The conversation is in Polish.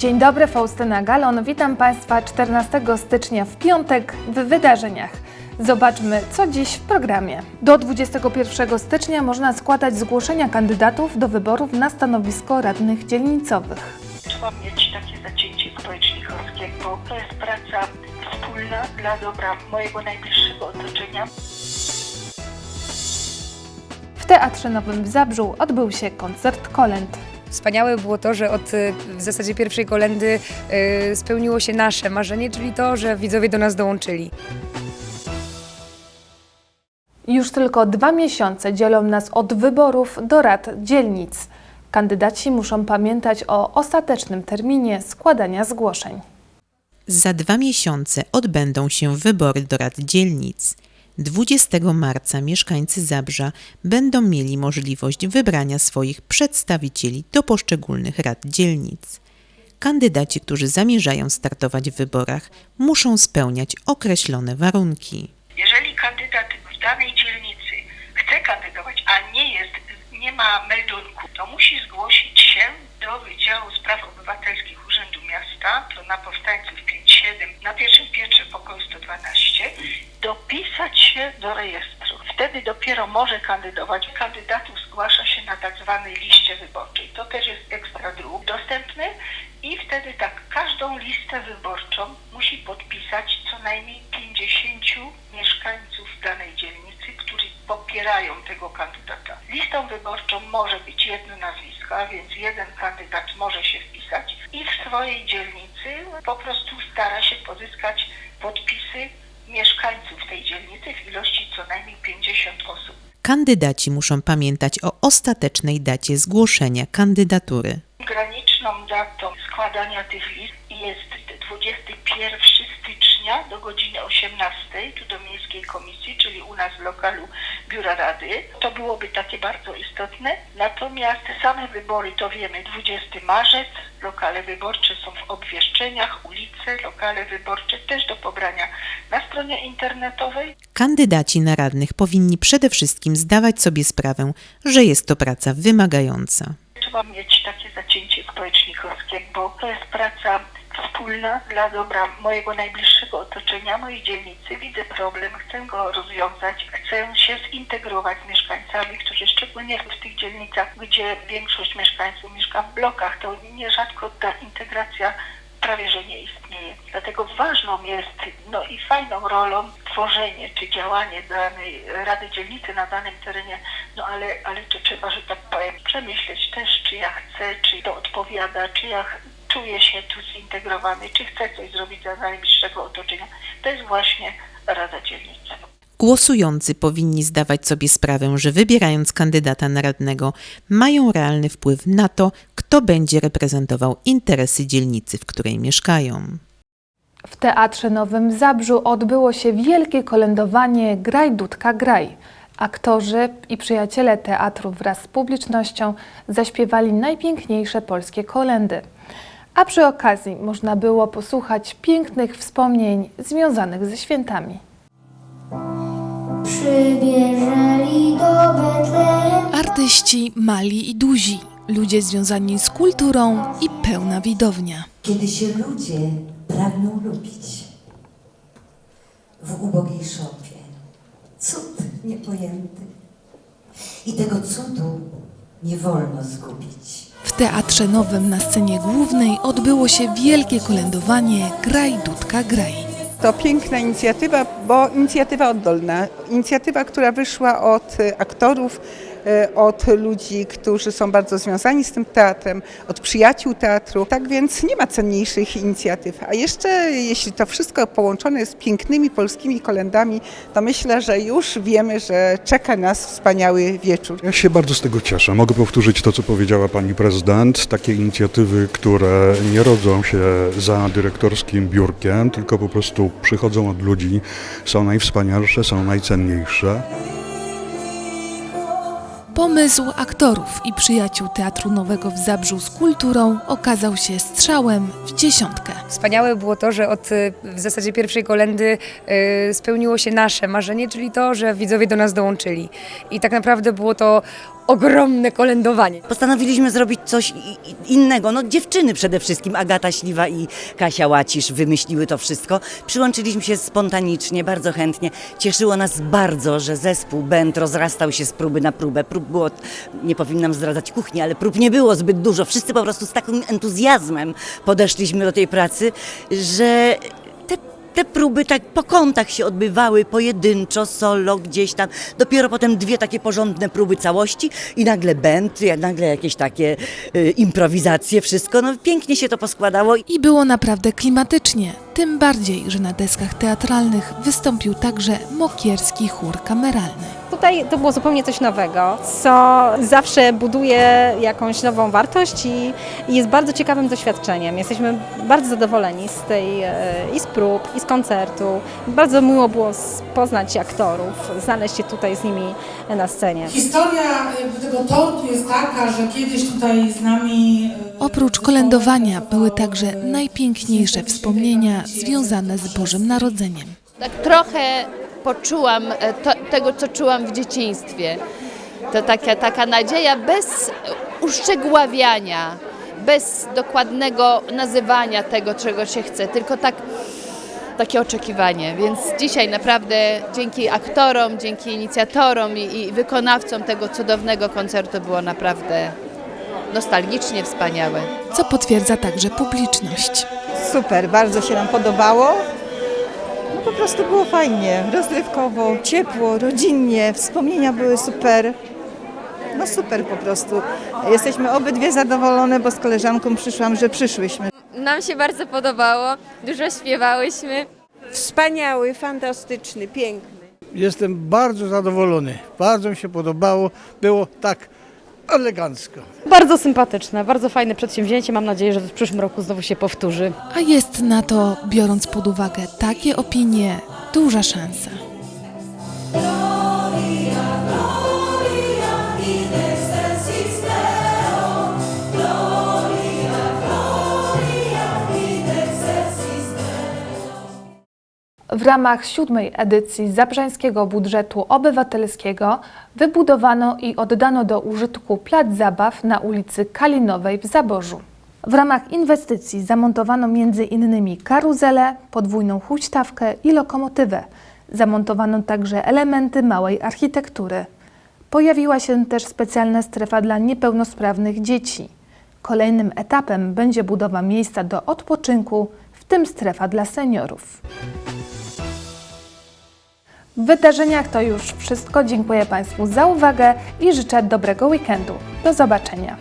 Dzień dobry, Faustyna Galon. Witam Państwa 14 stycznia w piątek w wydarzeniach. Zobaczmy, co dziś w programie. Do 21 stycznia można składać zgłoszenia kandydatów do wyborów na stanowisko radnych dzielnicowych. Trzeba mieć takie zacięcie społecznikowskie, bo to jest praca wspólna dla dobra mojego najbliższego otoczenia. W Teatrze Nowym w Zabrzu odbył się koncert kolęd. Wspaniałe było to, że od y, w zasadzie pierwszej kolendy y, spełniło się nasze marzenie, czyli to, że widzowie do nas dołączyli. Już tylko dwa miesiące dzielą nas od wyborów do rad dzielnic. Kandydaci muszą pamiętać o ostatecznym terminie składania zgłoszeń. Za dwa miesiące odbędą się wybory do rad dzielnic. 20 marca mieszkańcy Zabrza będą mieli możliwość wybrania swoich przedstawicieli do poszczególnych rad dzielnic. Kandydaci, którzy zamierzają startować w wyborach, muszą spełniać określone warunki. Jeżeli kandydat w danej dzielnicy chce kandydować, a nie jest, nie ma meldunku, to musi zgłosić się do Wydziału Spraw Obywatelskich Urzędu Miasta, to na powstańców 5-7, na pierwszym piętrze pokoju 112, dopisać się do rejestru. Wtedy dopiero może kandydować. Kandydatów zgłasza się na tak zwanej liście wyborczej. To też jest ekstra druk dostępny i wtedy tak, każdą listę wyborczą musi podpisać co najmniej 50 mieszkańców danej dzielnicy, którzy popierają tego kandydata. Listą wyborczą może być jedno nazwisko, a więc jeden kandydat może się wpisać i w swojej dzielnicy po prostu stara się pozyskać podpisy mieszkańców tej dzielnicy w ilości co najmniej 50 osób. Kandydaci muszą pamiętać o ostatecznej dacie zgłoszenia kandydatury. Graniczną datą składania tych list jest 21 stycznia do godziny 18 tu do Miejskiej Komisji, czyli u nas w lokalu Biura Rady. To byłoby takie bardzo istotne. Natomiast same wybory to wiemy 20 marzec, lokale wyborcze są w obwieszczeniach, ulice, lokale wyborcze też do pobrania na stronie internetowej. Kandydaci na radnych powinni przede wszystkim zdawać sobie sprawę, że jest to praca wymagająca. Trzeba mieć takie zacięcie społecznikowskie, bo to jest praca wspólna dla dobra mojego najbliższego otoczenia, mojej dzielnicy. Widzę problem, chcę go rozwiązać, chcę się zintegrować z mieszkańcami, którzy szczególnie w tych dzielnicach, gdzie większość mieszkańców mieszka w blokach, to nierzadko ta integracja prawie że nie istnieje. Dlatego ważną jest, no i fajną rolą tworzenie czy działanie danej Rady Dzielnicy na danym terenie, no ale, ale to trzeba, że tak powiem, przemyśleć też, czy ja chcę, czy to odpowiada, czy ja czuję się tu zintegrowany, czy chcę coś zrobić dla najbliższego otoczenia. To jest właśnie Rada Dzielnicy. Głosujący powinni zdawać sobie sprawę, że wybierając kandydata na radnego, mają realny wpływ na to, kto będzie reprezentował interesy dzielnicy, w której mieszkają. W Teatrze Nowym Zabrzu odbyło się wielkie kolędowanie Graj Dudka Graj. Aktorzy i przyjaciele teatru wraz z publicznością zaśpiewali najpiękniejsze polskie kolendy. A przy okazji można było posłuchać pięknych wspomnień związanych ze świętami. Przybierzeli do Betlejem. Artyści mali i duzi, ludzie związani z kulturą i pełna widownia. kiedy się ludzie pragną lubić. W ubogiej szopie. Cud niepojęty. I tego cudu nie wolno zgubić. W Teatrze Nowym na scenie głównej odbyło się wielkie kolędowanie Graj Dudka Graj. To piękna inicjatywa, bo inicjatywa oddolna, inicjatywa, która wyszła od e, aktorów, od ludzi, którzy są bardzo związani z tym teatrem, od przyjaciół teatru. Tak więc nie ma cenniejszych inicjatyw. A jeszcze jeśli to wszystko połączone jest z pięknymi polskimi kolendami, to myślę, że już wiemy, że czeka nas wspaniały wieczór. Ja się bardzo z tego cieszę. Mogę powtórzyć to, co powiedziała pani prezydent. Takie inicjatywy, które nie rodzą się za dyrektorskim biurkiem, tylko po prostu przychodzą od ludzi, są najwspanialsze, są najcenniejsze. Pomysł aktorów i przyjaciół Teatru Nowego w Zabrzu z kulturą okazał się strzałem w dziesiątkę. Wspaniałe było to, że od y, w zasadzie pierwszej kolendy y, spełniło się nasze marzenie, czyli to, że widzowie do nas dołączyli. I tak naprawdę było to ogromne kolędowanie. Postanowiliśmy zrobić coś innego. No dziewczyny przede wszystkim, Agata Śliwa i Kasia Łacisz wymyśliły to wszystko. Przyłączyliśmy się spontanicznie, bardzo chętnie. Cieszyło nas bardzo, że zespół band rozrastał się z próby na próbę. Prób było, nie powinnam zdradzać kuchni, ale prób nie było zbyt dużo. Wszyscy po prostu z takim entuzjazmem podeszliśmy do tej pracy, że te próby tak po kątach się odbywały, pojedynczo, solo, gdzieś tam. Dopiero potem dwie takie porządne próby całości i nagle band, nagle jakieś takie y, improwizacje, wszystko. No pięknie się to poskładało. I było naprawdę klimatycznie, tym bardziej, że na deskach teatralnych wystąpił także mokierski chór kameralny. Tutaj to było zupełnie coś nowego, co zawsze buduje jakąś nową wartość i, i jest bardzo ciekawym doświadczeniem. Jesteśmy bardzo zadowoleni z tej e, i z prób, i z koncertu. Bardzo miło było poznać aktorów, znaleźć się tutaj z nimi na scenie. Historia tego tortu jest taka, że kiedyś tutaj z nami... e, Oprócz kolędowania były także najpiękniejsze wspomnienia związane z Bożym Narodzeniem. Tak trochę poczułam e, to, tego, co czułam w dzieciństwie. To taka, taka nadzieja bez uszczegóławiania, bez dokładnego nazywania tego, czego się chce, tylko tak takie oczekiwanie. Więc dzisiaj naprawdę dzięki aktorom, dzięki inicjatorom i, i wykonawcom tego cudownego koncertu było naprawdę nostalgicznie wspaniałe. co potwierdza także publiczność. Super, bardzo się nam podobało. Po prostu było fajnie, rozrywkowo, ciepło, rodzinnie, wspomnienia były super. No super po prostu. Jesteśmy obydwie zadowolone, bo z koleżanką przyszłam, że przyszłyśmy. Nam się bardzo podobało, dużo śpiewałyśmy. Wspaniały, fantastyczny, piękny. Jestem bardzo zadowolony. Bardzo mi się podobało. Było tak elegancko. Bardzo sympatyczne, bardzo fajne przedsięwzięcie. Mam nadzieję, że w przyszłym roku znowu się powtórzy. A jest na to, biorąc pod uwagę takie opinie, duża szansa. W ramach siódmej edycji Zabrzańskiego Budżetu Obywatelskiego wybudowano i oddano do użytku plac zabaw na ulicy Kalinowej w Zaborzu. W ramach inwestycji zamontowano m.in. karuzelę, podwójną huśtawkę i lokomotywę. Zamontowano także elementy małej architektury. Pojawiła się też specjalna strefa dla niepełnosprawnych dzieci. Kolejnym etapem będzie budowa miejsca do odpoczynku, w tym strefa dla seniorów. W wydarzeniach to już wszystko. Dziękuję Państwu za uwagę i życzę dobrego weekendu. Do zobaczenia.